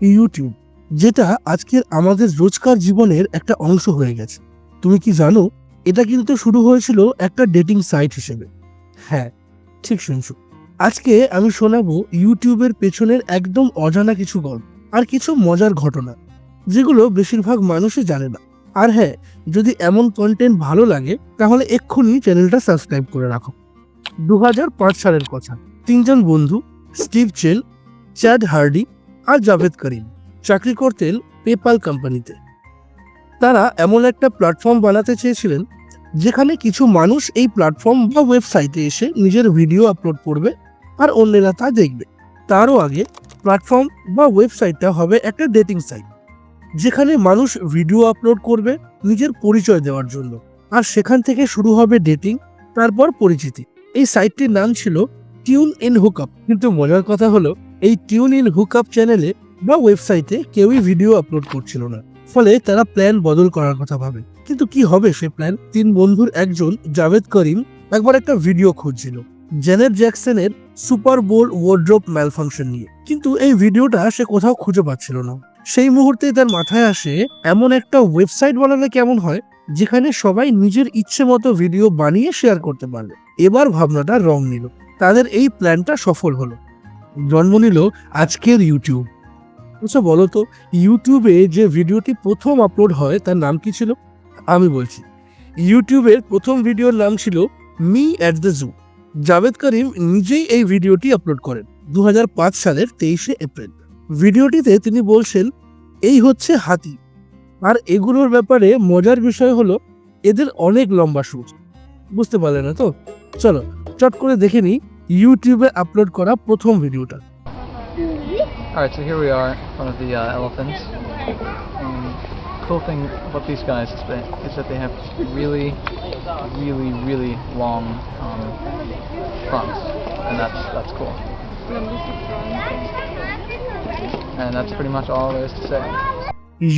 YouTube, যেটা আজকের আমাদের রোজকার জীবনের একটা অংশ হয়ে গেছে। তুমি কি জানো, এটা কিন্তু শুরু হয়েছিল একটা ডেটিং সাইট হিসেবে। হ্যাঁ ঠিক শুনছো। আজকে আমি শোনাবো ইউটিউবের পেছনের একদম অজানা কিছু গল্প আর কিছু মজার ঘটনা, যেগুলো বেশিরভাগ মানুষই জানে না। আর হ্যাঁ যদি এমন কন্টেন্ট ভালো লাগে, তাহলে এক্ষুনি চ্যানেলটা সাবস্ক্রাইব করে রাখো। দু হাজার পাঁচ সালের কথা। তিনজন বন্ধু স্টিভ চেন চ্যাড হার্ডি আর জাভেদ করিম চাকরি করতেন পেপাল কোম্পানিতে। তারা এমন একটা প্ল্যাটফর্ম বানাতে চেয়েছিলেন যেখানে কিছু মানুষ এই প্ল্যাটফর্ম বা ওয়েবসাইটে এসে নিজের ভিডিও আপলোড করবে আর অন্যেরা তা দেখবে। তারও আগে প্ল্যাটফর্ম বা ওয়েবসাইটটা হবে একটা ডেটিং সাইট যেখানে মানুষ ভিডিও আপলোড করবে নিজের পরিচয় দেওয়ার জন্য। আর সেখান থেকে শুরু হবে ডেটিং তারপর পরিচিতি। এই সাইটটির নাম ছিল টিউন ইন হুকআপ কিন্তু মজার কথা হলো এই টিউন ইন হুকআপ চ্যানেলে বা ওয়েবসাইটে কেউই ভিডিও আপলোড করছিল না। ফলে তারা প্ল্যান বদল করার কথা ভাবে। কিন্তু কি হবে সে প্ল্যান তিন বন্ধুর একজন, জাভেদ করিম, একবার একটা ভিডিও খুঁজছিল জেনেট জ্যাকসনের সুপার বোল ওয়ার্ড্রপ ম্যালফাংশন নিয়ে। কিন্তু এই ভিডিওটা সে কোথাও খুঁজে পাচ্ছিল না। সেই মুহূর্তে তার মাথায় আসে, এমন একটা ওয়েবসাইট বানালে কেমন হয়? যেখানে সবাই নিজের ইচ্ছে মতো ভিডিও বানিয়ে শেয়ার করতে পারবে এবার ভাবনাটা রং নিল। তাদের এই প্ল্যানটা সফল হলো। জন্ম নিল আজকের ইউটিউব আচ্ছা বলো তো ইউটিউবে যে ভিডিওটি প্রথম আপলোড হয়, তার নাম কি ছিল? আমি বলছি ইউটিউবের প্রথম ভিডিওর নাম ছিল me at the zoo. Jawed Karim নিজেই এই ভিডিওটি আপলোড করেন দু হাজার পাঁচ সালের তেইশে এপ্রিল। ভিডিওটিতে তিনি বলছেন, এই হচ্ছে হাতি। আর এগুলোর ব্যাপারে মজার বিষয় হলো, এদের অনেক লম্বা সুর। বুঝতে পারলে না তো? চলো, চট করে দেখে নিই। ইউটিউবে আপলোড করা প্রথম ভিডিওটা Alright, so here we are front of the uh, elephants. And cool thing about these guys is that, is that they have really, really, really long um, fronts, and that's that's cool. And that's pretty much all there is to say.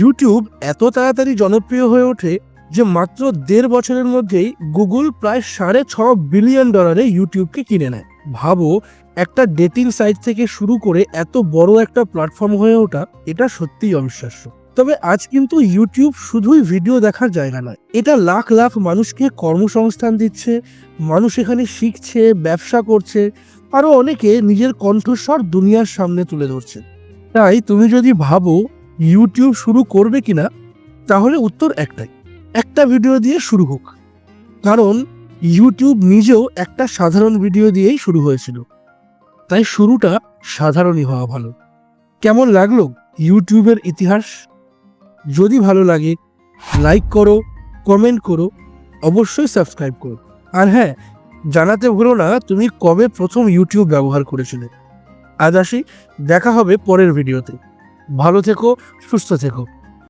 YouTube এত তাড়াতাড়ি জনপ্রিয় হয়ে ওঠে যে মাত্র দেড় বছরের মধ্যেই গুগল প্রায় সাড়ে ছ বিলিয়ন ডলারে ইউটিউবকে কিনে নেয় ভাবো, একটা ডেটিং সাইট থেকে শুরু করে এত বড় একটা প্ল্যাটফর্ম হয়ে ওঠা, এটা সত্যিই অবিশ্বাস্য। তবে আজ কিন্তু ইউটিউব শুধুই ভিডিও দেখার জায়গা নয়, এটা লাখ লাখ মানুষকে কর্মসংস্থান দিচ্ছে, মানুষ এখানে শিখছে, ব্যবসা করছে আরও অনেকে নিজের কণ্ঠস্বর দুনিয়ার সামনে তুলে ধরছে। তাই তুমি যদি ভাবো ইউটিউব শুরু করবে কিনা, তাহলে উত্তর একটাই, একটা ভিডিও দিয়ে শুরু হোক। কারণ ইউটিউব নিজেও একটা সাধারণ ভিডিও দিয়েই শুরু হয়েছিল। তাই শুরুটা সাধারণই হওয়া ভালো। কেমন লাগল ইউটিউবের ইতিহাস? যদি ভালো লাগে লাইক করো কমেন্ট করো, অবশ্যই সাবস্ক্রাইব করো। আর হ্যাঁ জানাতে ভুলো না, তুমি কবে প্রথম ইউটিউব ব্যবহার করেছিলে। আজ আসি, দেখা হবে পরের ভিডিওতে ভালো থেকো, সুস্থ থেকো।